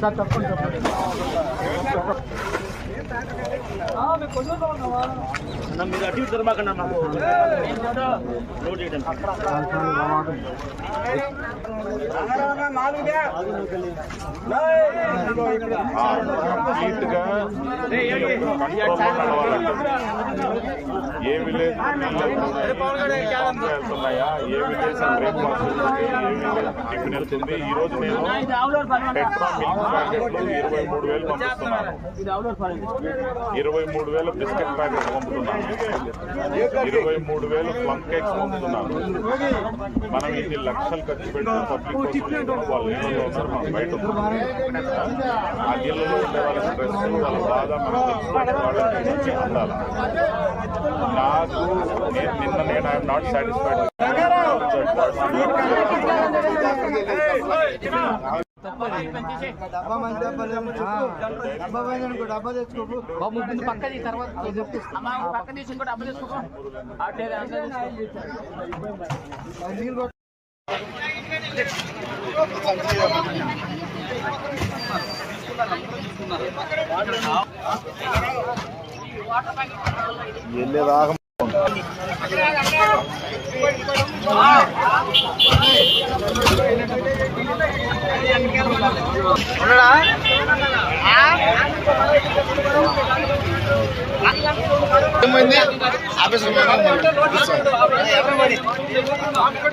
Sir తప్పకుండా మీరు అటు ఇటు తిరగమాకండి మాకు కంట్రోల్లో నడవాలంటే ఏ విలేజ్ వెళ్తున్నాయా ఏ విలేజ్ బ్రేక్ఫాస్ట్ ఏ టిఫిన్ వెళ్తుంది ఈ రోజు నేను ఇరవై మూడు వేలు పంపిస్తున్నాను ఇరవై మూడు వేల బిస్కెట్ ప్యాకెట్ పంపుతున్నాను ఇరవై మూడు వేలు ప్లమ్ కేక్స్ పంపుతున్నాను మనం ఇది లక్షలు ఖర్చు పెట్టి పబ్లిక్ వాళ్ళు ఇళ్ళలో ఉన్నారు మనం బయట ఆ ఇళ్ళలో ఉండే వాళ్ళ స్ట్రెస్ వాళ్ళ బాధ వాళ్ళకి అందాలి నాకు నేను నిన్న నేను ఐఎమ్ నాట్ సాటిస్ఫైడ్ డబ్బా మంచి డబ్బా లేదు డబ్బా పోయింది అనుకో డబ్బా తెచ్చుకోకు పక్కది తర్వాత పక్క తీసి ఇంకో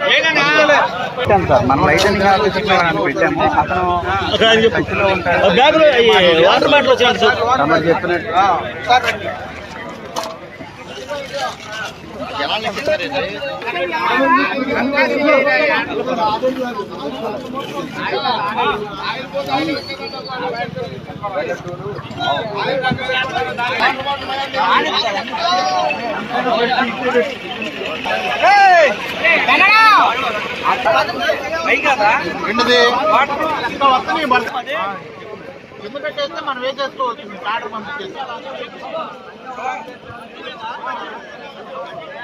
వెళ్ళేదాకా పెట్టాం సార్. మనం లైసెన్స్ ఆఫీసర్లో పెట్టాము. అతను టచ్లో ఉంటాడు. బ్యాగ్ వాటర్ బాటిల్ వచ్చాడు సార్. చెప్పినట్టు. ఎందుకంటే మనం వేసేసుకోవచ్చు ఆర్డర్ పంపించేసి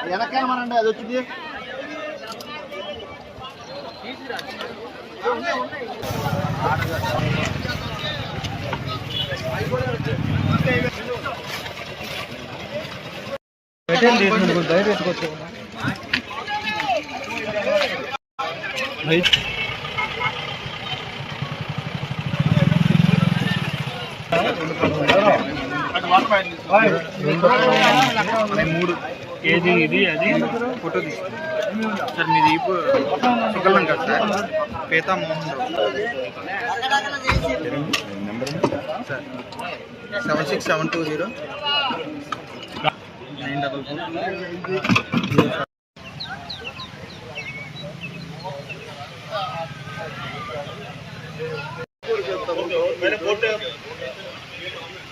వెనకేమనండి అది వచ్చింది. మూడు. కేజీ ఇది అది ఫోటో తీసుకుంటాం సార్ మీది ఇప్పుడు సుకలం కదా sir పేతా Mohan sir seven six seven two zero. Nine double four.